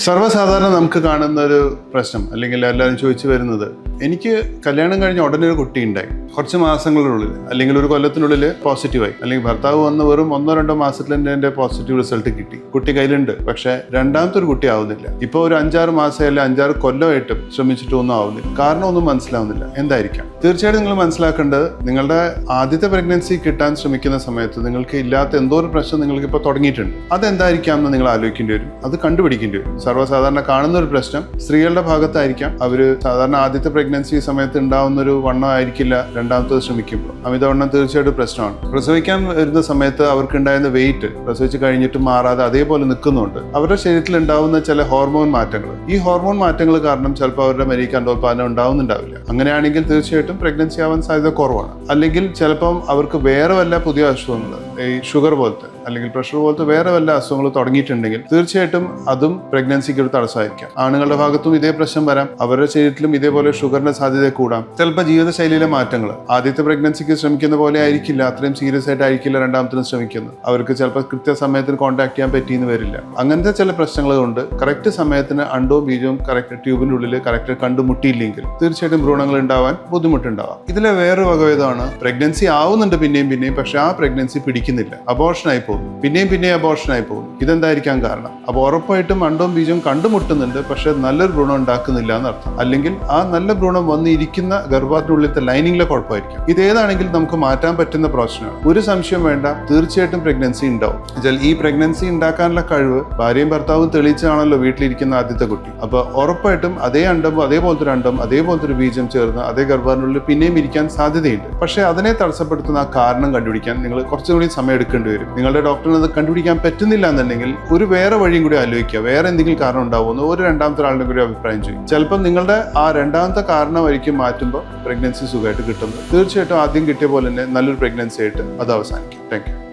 സർവസാധാരണ നമുക്ക് കാണുന്ന ഒരു പ്രശ്നം അല്ലെങ്കിൽ എല്ലാവരും ചോദിച്ചു വരുന്നത് എനിക്ക് കല്യാണം കഴിഞ്ഞ ഉടനെ ഒരു കുട്ടി ഉണ്ടായി. കുറച്ച് മാസങ്ങളിനുള്ളിൽ അല്ലെങ്കിൽ ഒരു കൊല്ലത്തിനുള്ളിൽ പോസിറ്റീവായി അല്ലെങ്കിൽ ഭർത്താവ് വന്ന് വെറും ഒന്നോ രണ്ടോ മാസത്തിൽ തന്നെ എന്റെ പോസിറ്റീവ് റിസൾട്ട് കിട്ടി. കുട്ടി കയ്യിലുണ്ട് പക്ഷേ രണ്ടാമത്തെ ഒരു കുട്ടി ആവുന്നില്ല. ഇപ്പോൾ ഒരു അഞ്ചാറ് മാസം അല്ലെങ്കിൽ അഞ്ചാറ് കൊല്ലമായിട്ടും ശ്രമിച്ചിട്ടൊന്നും ആവുന്നില്ല. കാരണം ഒന്നും മനസ്സിലാവുന്നില്ല. എന്തായിരിക്കാം? തീർച്ചയായിട്ടും നിങ്ങൾ മനസ്സിലാക്കേണ്ടത് നിങ്ങളുടെ ആദ്യത്തെ പ്രഗ്നൻസി കിട്ടാൻ ശ്രമിക്കുന്ന സമയത്ത് നിങ്ങൾക്ക് ഇല്ലാത്ത എന്തോ ഒരു പ്രശ്നം നിങ്ങൾക്ക് ഇപ്പോൾ തുടങ്ങിയിട്ടുണ്ട്. അതെന്തായിരിക്കാം എന്ന് നിങ്ങൾ ആലോചിക്കേണ്ടി വരും. അത് കണ്ടുപിടിക്കേണ്ടി വരും. സർവസാധാരണ കാണുന്ന ഒരു പ്രശ്നം സ്ത്രീകളുടെ ഭാഗത്തായിരിക്കാം. അവർ സാധാരണ ആദ്യത്തെ സമയത്ത് ഉണ്ടാവുന്ന ഒരു വണ്ണം ആയിരിക്കില്ല. രണ്ടാമത്തത് ശ്രമിക്കുമ്പോൾ അമിതവണ്ണം തീർച്ചയായിട്ടും പ്രശ്നമാണ്. പ്രസവിക്കാൻ വരുന്ന സമയത്ത് അവർക്ക് ഉണ്ടായിരുന്ന വെയിറ്റ് പ്രസവിച്ച് കഴിഞ്ഞിട്ട് മാറാതെ അതേപോലെ നിൽക്കുന്നുണ്ട്. അവരുടെ ശരീരത്തിൽ ഉണ്ടാവുന്ന ചില ഹോർമോൺ മാറ്റങ്ങൾ. ഈ ഹോർമോൺ മാറ്റങ്ങൾ കാരണം ചിലപ്പോൾ അവരുടെ മെരീക്ക് അണ്ടോൽപാദനം ഉണ്ടാവുന്നുണ്ടാവില്ല. അങ്ങനെയാണെങ്കിൽ തീർച്ചയായിട്ടും പ്രഗ്നൻസി ആവാൻ സാധ്യത കുറവാണ്. അല്ലെങ്കിൽ ചിലപ്പം അവർക്ക് വേറെ വല്ല പുതിയ അസുഖങ്ങൾ ഈ ഷുഗർ പോലത്തെ അല്ലെങ്കിൽ പ്രഷർ പോലത്തെ വേറെ വല്ല അസുഖങ്ങൾ തുടങ്ങിയിട്ടുണ്ടെങ്കിൽ തീർച്ചയായിട്ടും അതും പ്രഗ്നൻസിക്ക് ഒരു തടസ്സമായിരിക്കാം. ആണുങ്ങളുടെ ഭാഗത്തും ഇതേ പ്രശ്നം വരാം. അവരുടെ ശരീരത്തിലും ഇതേപോലെ ഷുഗറിന്റെ സാധ്യത കൂടാം. ചിലപ്പോൾ ജീവിതശൈലിയിലെ മാറ്റങ്ങൾ. ആദ്യത്തെ പ്രഗ്നൻസിക്ക് ശ്രമിക്കുന്ന പോലെ ആയിരിക്കില്ല. അത്രയും സീരിയസ് ആയിട്ട് ആയിരിക്കില്ല രണ്ടാമത്തിനും ശ്രമിക്കുന്നത്. അവർക്ക് ചിലപ്പോൾ കൃത്യസമയത്തിന് കോൺടാക്ട് ചെയ്യാൻ പറ്റിയെന്ന് വരില്ല. അങ്ങനത്തെ ചില പ്രശ്നങ്ങൾ കൊണ്ട് കറക്റ്റ് സമയത്തിന് അണ്ടവും ബീജവും കറക്റ്റ് ട്യൂബിന്റെ ഉള്ളിൽ കറക്റ്റ് കണ്ടുമുട്ടിയില്ലെങ്കിൽ തീർച്ചയായിട്ടും ഭ്രൂണങ്ങൾ ഉണ്ടാവാൻ ബുദ്ധിമുട്ടുണ്ടാവാം. ഇതിലെ വേറൊരു വകഭേദമാണ് പ്രഗ്നൻസി ആവുന്നുണ്ട് പിന്നെയും പിന്നെയും പക്ഷെ ആ പ്രഗ്നൻസി പിടിക്കുന്നില്ല. അബോർഷനായി പോകുന്നു. പിന്നെയും പിന്നെയും അബോർഷനായി പോകും ഇതെന്തായിരിക്കാൻ കാരണം? അപ്പോൾ ഉറപ്പായിട്ടും അണ്ടവും ബീജവും കണ്ടുമുട്ടുന്നുണ്ട്. പക്ഷേ നല്ലൊരു ഭ്രൂണം ഉണ്ടാക്കുന്നില്ല എന്നർത്ഥം. അല്ലെങ്കിൽ ആ നല്ല ഭ്രൂണം വന്നിരിക്കുന്ന ഗർഭത്തിനുള്ളിലത്തെ ലൈനിങ്ങിലെ കുഴപ്പമായിരിക്കും. ഇതേതാണെങ്കിലും നമുക്ക് മാറ്റാൻ പറ്റുന്ന പ്രശ്നമാണ്. ഒരു സംശയം വേണ്ട. തീർച്ചയായിട്ടും പ്രഗ്നൻസി ഉണ്ടാവും. എന്നുവെച്ചാൽ ഈ പ്രഗ്നൻസി ഉണ്ടാക്കാനുള്ള കഴിവ് ഭാര്യയും ഭർത്താവും തെളിയിച്ചാണല്ലോ വീട്ടിലിരിക്കുന്ന ആദ്യത്തെ കുട്ടി. അപ്പോൾ ഉറപ്പായിട്ടും അതേ അണ്ടം അതേപോലത്തെ ഒരു അണ്ടം അതേപോലത്തെ ഒരു ബീജം ചേർന്ന് അതേ ഗർഭത്തിനുള്ളിൽ പിന്നെയും ഇരിക്കാൻ സാധ്യതയുണ്ട്. പക്ഷേ അതിനെ തടസ്സപ്പെടുത്തുന്ന ആ കാരണം കണ്ടുപിടിക്കാൻ നിങ്ങൾ കുറച്ചുകൂടി സമയം എടുക്കേണ്ടി വരും. നിങ്ങളുടെ ഡോക്ടറിന് അത് കണ്ടുപിടിക്കാൻ പറ്റുന്നില്ല എന്നുണ്ടെങ്കിൽ ഒരു വേറെ വഴിയും കൂടി ആലോചിക്കുക. വേറെ എന്തെങ്കിലും കാരണം ഉണ്ടാവുമെന്ന് ഒരു രണ്ടാമത്തെ ആളുടെ കൂടി അഭിപ്രായം ചെയ്യും ചിലപ്പോൾ നിങ്ങളുടെ ആ രണ്ടാമത്തെ കാരണമായിരിക്കും മാറ്റുമ്പോൾ പ്രഗ്നൻസി സുഖമായിട്ട് കിട്ടുന്നത് തീർച്ചയായിട്ടും ആദ്യം കിട്ടിയ പോലെ തന്നെ നല്ലൊരു പ്രഗ്നൻസി ആയിട്ട് അത് അവസാനിക്കും. Thank you